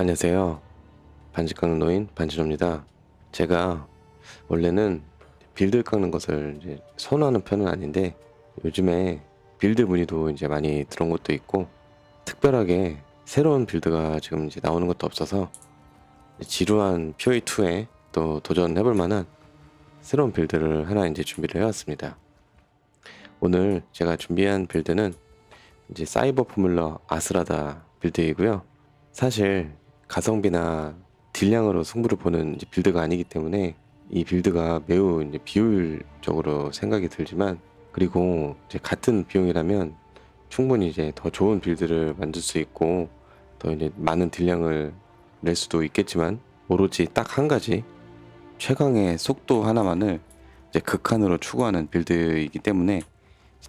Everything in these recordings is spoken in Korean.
안녕하세요. 반지 깎는 노인 반진호입니다. 제가 원래는 빌드 깎는 것을 이제 선호하는 편은 아닌데 요즘에 빌드 문의도 이제 많이 들어온 것도 있고 특별하게 새로운 빌드가 지금 이제 나오는 것도 없어서 지루한 POE2에 또 도전해볼 만한 새로운 빌드를 하나 이제 준비를 해왔습니다. 오늘 제가 준비한 빌드는 이제 사이버 포뮬러 아스라다 빌드이고요. 사실 가성비나 딜량으로 승부를 보는 빌드가 아니기 때문에 이 빌드가 매우 비효율적으로 생각이 들지만 그리고 같은 비용이라면 충분히 이제 더 좋은 빌드를 만들 수 있고 더 이제 많은 딜량을 낼 수도 있겠지만 오로지 딱 한 가지 최강의 속도 하나만을 이제 극한으로 추구하는 빌드이기 때문에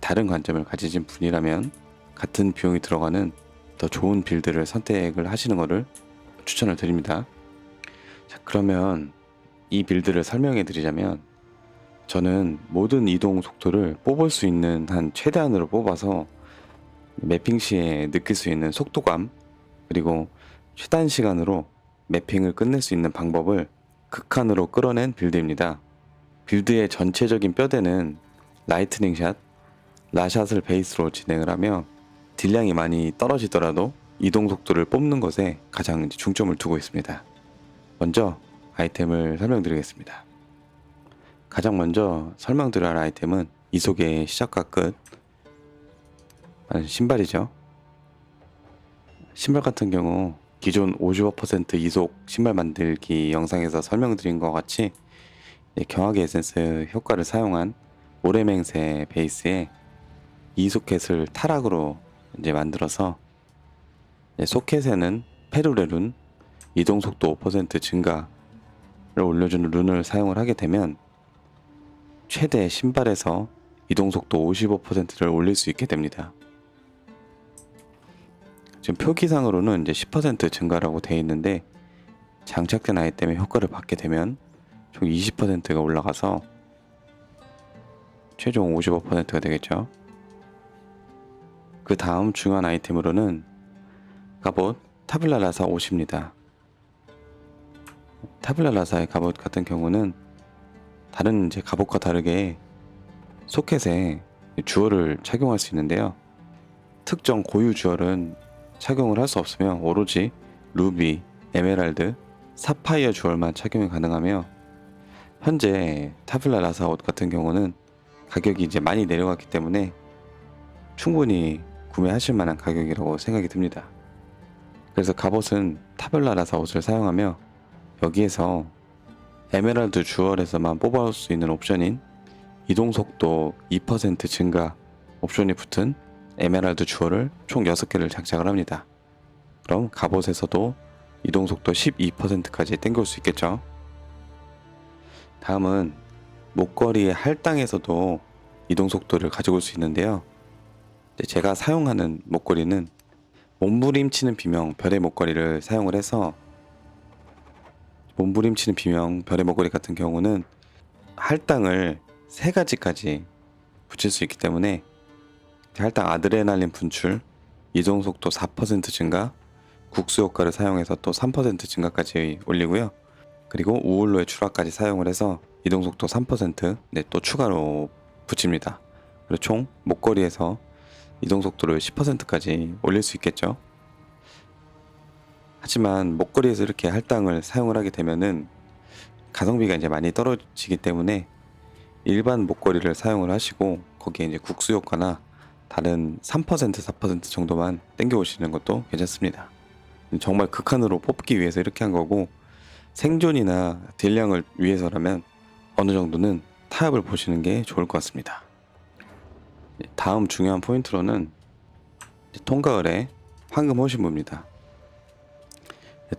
다른 관점을 가지신 분이라면 같은 비용이 들어가는 더 좋은 빌드를 선택을 하시는 것을 추천을 드립니다. 자, 그러면 이 빌드를 설명해 드리자면 저는 모든 이동 속도를 뽑을 수 있는 한 최대한으로 뽑아서 매핑 시에 느낄 수 있는 속도감 그리고 최단 시간으로 매핑을 끝낼 수 있는 방법을 극한으로 끌어낸 빌드입니다. 빌드의 전체적인 뼈대는 라이트닝 샷, 라샷을 베이스로 진행을 하며 딜량이 많이 떨어지더라도 이동 속도를 뽑는 것에 가장 중점을 두고 있습니다. 먼저 아이템을 설명드리겠습니다. 가장 먼저 설명드릴 할 아이템은 이속의 시작과 끝 아, 신발이죠. 신발 같은 경우 기존 55% 이속 신발 만들기 영상에서 설명드린 것 같이 경화기 에센스 효과를 사용한 오레맹새 베이스에 이소켓을 타락으로 이제 만들어서 소켓에는 페루레 룬 이동 속도 5% 증가를 올려주는 룬을 사용을 하게 되면 최대 신발에서 이동 속도 55%를 올릴 수 있게 됩니다. 지금 표기상으로는 이제 10% 증가라고 되어 있는데 장착된 아이템의 효과를 받게 되면 총 20%가 올라가서 최종 55%가 되겠죠. 그 다음 중요한 아이템으로는 갑옷 타블라 라사 옷입니다. 타블라 라사의 갑옷 같은 경우는 다른 이제 갑옷과 다르게 소켓에 주얼을 착용할 수 있는데요. 특정 고유 주얼은 착용을 할 수 없으며 오로지 루비, 에메랄드, 사파이어 주얼만 착용이 가능하며 현재 타블라 라사 옷 같은 경우는 가격이 이제 많이 내려갔기 때문에 충분히 구매하실 만한 가격이라고 생각이 듭니다. 그래서 갑옷은 타블라 라사 옷을 사용하며 여기에서 에메랄드 주얼에서만 뽑아올 수 있는 옵션인 이동 속도 2% 증가 옵션이 붙은 에메랄드 주얼을 총 6개를 장착을 합니다. 그럼 갑옷에서도 이동 속도 12%까지 땡겨올 수 있겠죠. 다음은 목걸이의 할당에서도 이동 속도를 가지고 올 수 있는데요. 제가 사용하는 목걸이는 몸부림치는 비명 별의 목걸이를 사용을 해서 몸부림치는 비명 별의 목걸이 같은 경우는 할당을 세 가지까지 붙일 수 있기 때문에 할당 아드레날린 분출, 이동 속도 4% 증가, 국수 효과를 사용해서 또 3% 증가까지 올리고요. 그리고 우울로의 추락까지 사용을 해서 이동 속도 3% 네, 또 추가로 붙입니다. 그리고 총 목걸이에서 이동 속도를 10%까지 올릴 수 있겠죠. 하지만 목걸이에서 이렇게 할당을 사용을 하게 되면은 가성비가 이제 많이 떨어지기 때문에 일반 목걸이를 사용을 하시고 거기에 이제 국수 효과나 다른 3% 4% 정도만 땡겨 오시는 것도 괜찮습니다. 정말 극한으로 뽑기 위해서 이렇게 한 거고 생존이나 딜량을 위해서라면 어느 정도는 타협을 보시는 게 좋을 것 같습니다. 다음 중요한 포인트로는 통가을의 황금 호신부입니다.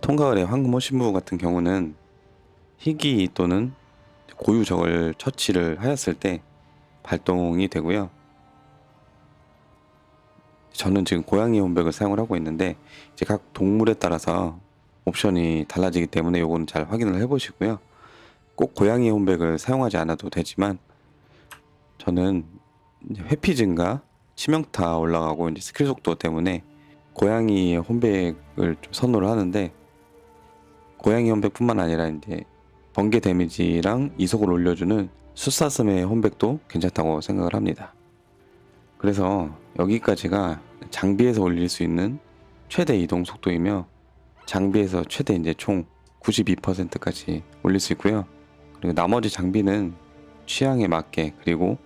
통가을의 황금 호신부 같은 경우는 희귀 또는 고유 적을 처치를 하였을 때 발동이 되고요. 저는 지금 고양이 혼백을 사용을 하고 있는데 이제 각 동물에 따라서 옵션이 달라지기 때문에 요거는 잘 확인을 해보시고요. 꼭 고양이 혼백을 사용하지 않아도 되지만 저는 회피 증가, 치명타 올라가고 이제 스킬 속도 때문에 고양이 혼백을 좀 선호를 하는데 고양이 홈백뿐만 아니라 이제 번개 데미지랑 이속을 올려주는 수사슴의 홈백도 괜찮다고 생각을 합니다. 그래서 여기까지가 장비에서 올릴 수 있는 최대 이동 속도이며 장비에서 최대 이제 총 92%까지 올릴 수 있고요. 그리고 나머지 장비는 취향에 맞게 그리고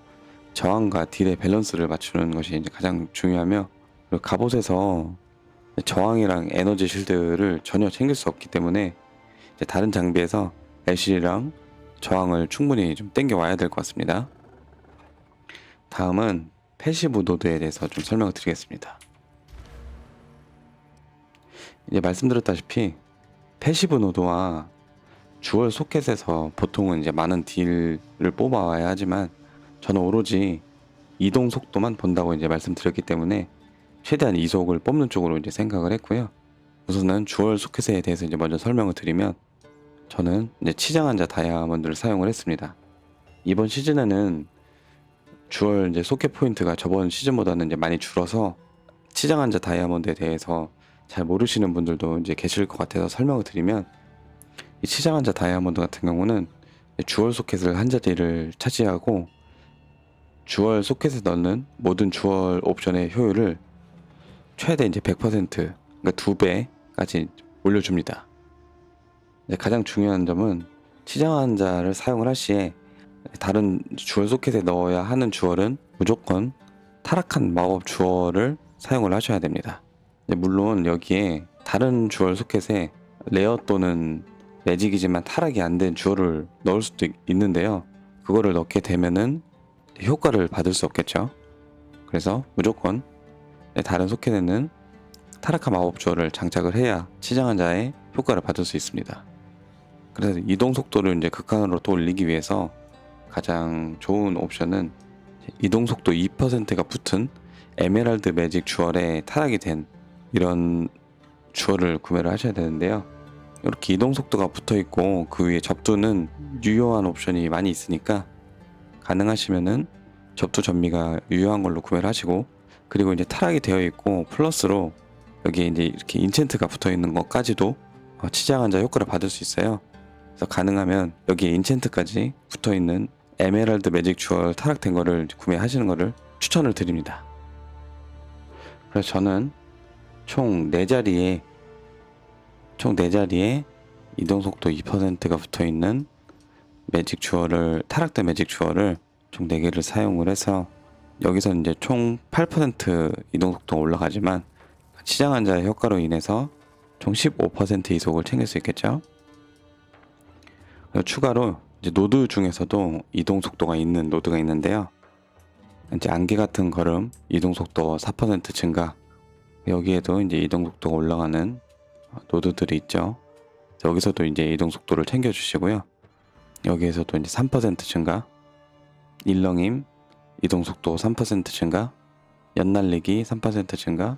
저항과 딜의 밸런스를 맞추는 것이 이제 가장 중요하며 그리고 갑옷에서 저항이랑 에너지 실드를 전혀 챙길 수 없기 때문에 다른 장비에서 LC랑 저항을 충분히 좀 땡겨 와야 될 것 같습니다. 다음은 패시브 노드에 대해서 좀 설명을 드리겠습니다. 이제 말씀드렸다시피 패시브 노드와 주얼 소켓에서 보통은 이제 많은 딜을 뽑아와야 하지만 저는 오로지 이동 속도만 본다고 이제 말씀드렸기 때문에 최대한 이속을 뽑는 쪽으로 이제 생각을 했고요. 우선은 주얼 소켓에 대해서 이제 먼저 설명을 드리면 저는 이제 치장한자 다이아몬드를 사용을 했습니다. 이번 시즌에는 주얼 이제 소켓 포인트가 저번 시즌보다는 이제 많이 줄어서 치장한자 다이아몬드에 대해서 잘 모르시는 분들도 이제 계실 것 같아서 설명을 드리면 이 치장한자 다이아몬드 같은 경우는 주얼 소켓을 한 자리를 차지하고 주얼 소켓에 넣는 모든 주얼 옵션의 효율을 최대 이제 100% 그러니까 두 배까지 올려줍니다. 가장 중요한 점은 치장한자를 사용을 할 시에 다른 주얼 소켓에 넣어야 하는 주얼은 무조건 타락한 마법 주얼을 사용을 하셔야 됩니다. 네, 물론 여기에 다른 주얼 소켓에 레어 또는 매직이지만 타락이 안 된 주얼을 넣을 수도 있- 있는데요. 그거를 넣게 되면은 효과를 받을 수 없겠죠. 그래서 무조건 네, 다른 소켓에는 타락한 마법 주얼을 장착을 해야 치장한 자의 효과를 받을 수 있습니다. 그래서 이동 속도를 이제 극한으로 또 올리기 위해서 가장 좋은 옵션은 이동 속도 2%가 붙은 에메랄드 매직 주얼에 타락이 된 이런 주얼을 구매를 하셔야 되는데요. 이렇게 이동 속도가 붙어 있고 그 위에 접두는 유효한 옵션이 많이 있으니까 가능하시면은 접두 전미가 유효한 걸로 구매를 하시고 그리고 이제 타락이 되어 있고 플러스로 여기에 이제 이렇게 인챈트가 붙어 있는 것까지도 어, 치장한자 효과를 받을 수 있어요. 그래서 가능하면 여기에 인챈트까지 붙어 있는 에메랄드 매직 주얼 타락된 거를 구매하시는 거를 추천을 드립니다. 그래서 저는 총 4자리에 총 4자리에 이동 속도 2%가 붙어 있는 매직 주얼을 타락된 매직 주얼을 총 4개를 사용을 해서 여기서 이제 총 8% 이동 속도가 올라가지만 시장 환자의 효과로 인해서 총 15% 이속을 챙길 수 있겠죠. 추가로 이제 노드 중에서도 이동 속도가 있는 노드가 있는데요. 이제 안개 같은 걸음 이동 속도 4% 증가 여기에도 이제 이동 속도가 올라가는 노드들이 있죠. 여기서도 이제 이동 속도를 챙겨 주시고요. 여기에서도 이제 3% 증가, 일렁임 이동 속도 3% 증가, 연날리기 3% 증가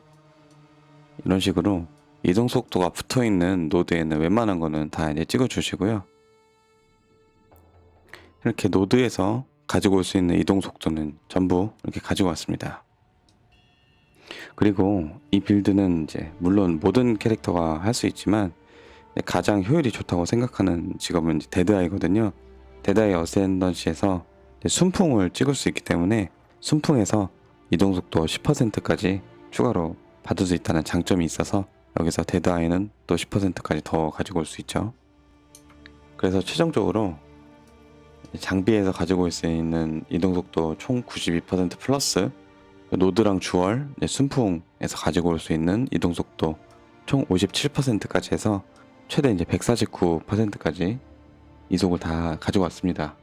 이런 식으로 이동 속도가 붙어 있는 노드에는 웬만한 거는 다 이제 찍어 주시고요. 이렇게 노드에서 가지고 올 수 있는 이동 속도는 전부 이렇게 가지고 왔습니다. 그리고 이 빌드는 이제 물론 모든 캐릭터가 할 수 있지만 가장 효율이 좋다고 생각하는 직업은 데드아이거든요. 데드아이 어센던시에서 순풍을 찍을 수 있기 때문에 순풍에서 이동 속도 10%까지 추가로 받을 수 있다는 장점이 있어서 여기서 데드아이는 또 10%까지 더 가지고 올 수 있죠. 그래서 최종적으로 장비에서 가지고 있을 수 있는 이동 속도 총 92% 플러스 노드랑 주얼, 순풍에서 가지고 올 수 있는 이동 속도 총 57%까지 해서 최대 이제 149%까지 이속을 다 가지고 왔습니다.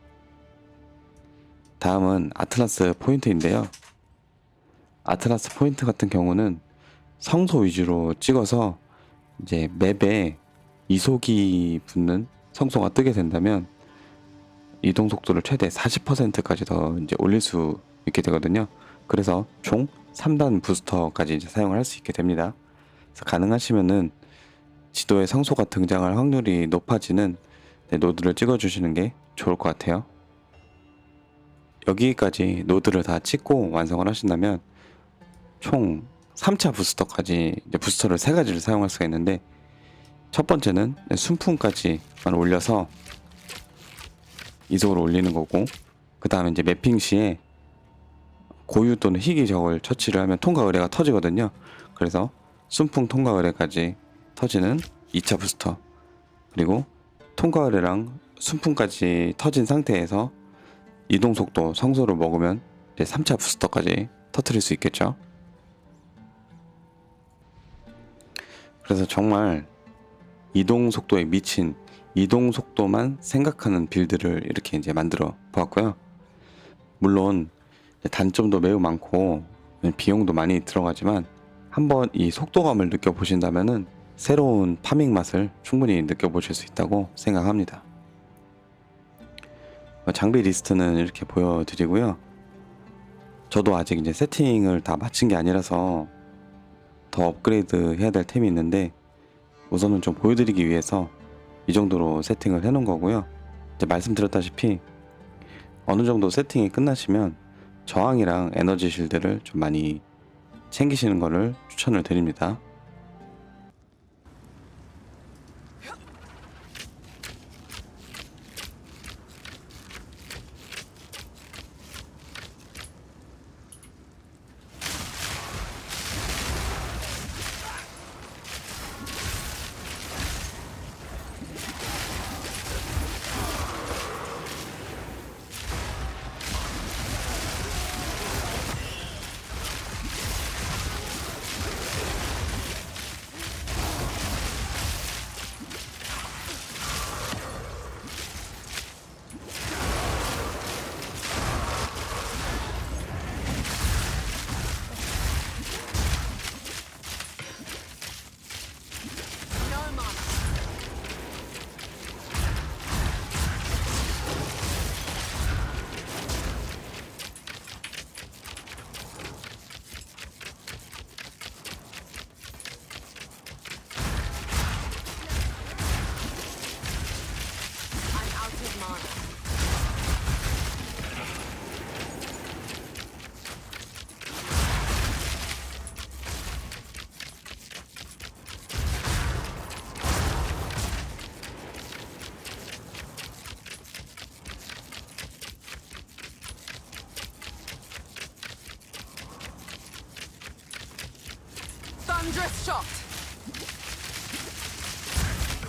다음은 아틀라스 포인트인데요. 아틀라스 포인트 같은 경우는 성소 위주로 찍어서 이제 맵에 이속이 붙는 성소가 뜨게 된다면 이동 속도를 최대 40%까지 더 이제 올릴 수 있게 되거든요. 그래서 총 3단 부스터까지 이제 사용을 할 수 있게 됩니다. 가능하시면은 지도에 성소가 등장할 확률이 높아지는 네, 노드를 찍어주시는 게 좋을 것 같아요. 여기까지 노드를 다 찍고 완성을 하신다면 총 3차 부스터까지 부스터를 세 가지를 사용할 수가 있는데 첫 번째는 순풍까지만 올려서 이속으로 올리는 거고 그 다음에 이제 매핑 시에 고유 또는 희귀 적을 처치를 하면 통과 의뢰가 터지거든요. 그래서 순풍 통과 의뢰까지 터지는 2차 부스터 그리고 통과 의뢰랑 순풍까지 터진 상태에서 이동 속도 성소를 먹으면 이제 3차 부스터까지 터트릴 수 있겠죠. 그래서 정말 이동 속도에 미친 이동 속도만 생각하는 빌드를 이렇게 이제 만들어 보았고요. 물론 단점도 매우 많고 비용도 많이 들어가지만 한번 이 속도감을 느껴보신다면은 새로운 파밍 맛을 충분히 느껴보실 수 있다고 생각합니다. 어, 장비 리스트는 이렇게 보여드리고요. 저도 아직 이제 세팅을 다 마친 게 아니라서 더 업그레이드 해야 될 템이 있는데 우선은 좀 보여드리기 위해서 이 정도로 세팅을 해놓은 거고요. 이제 말씀드렸다시피 어느 정도 세팅이 끝나시면 저항이랑 에너지 실드를 좀 많이 챙기시는 거를 추천을 드립니다. Thunderous shot!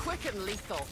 Quick and lethal.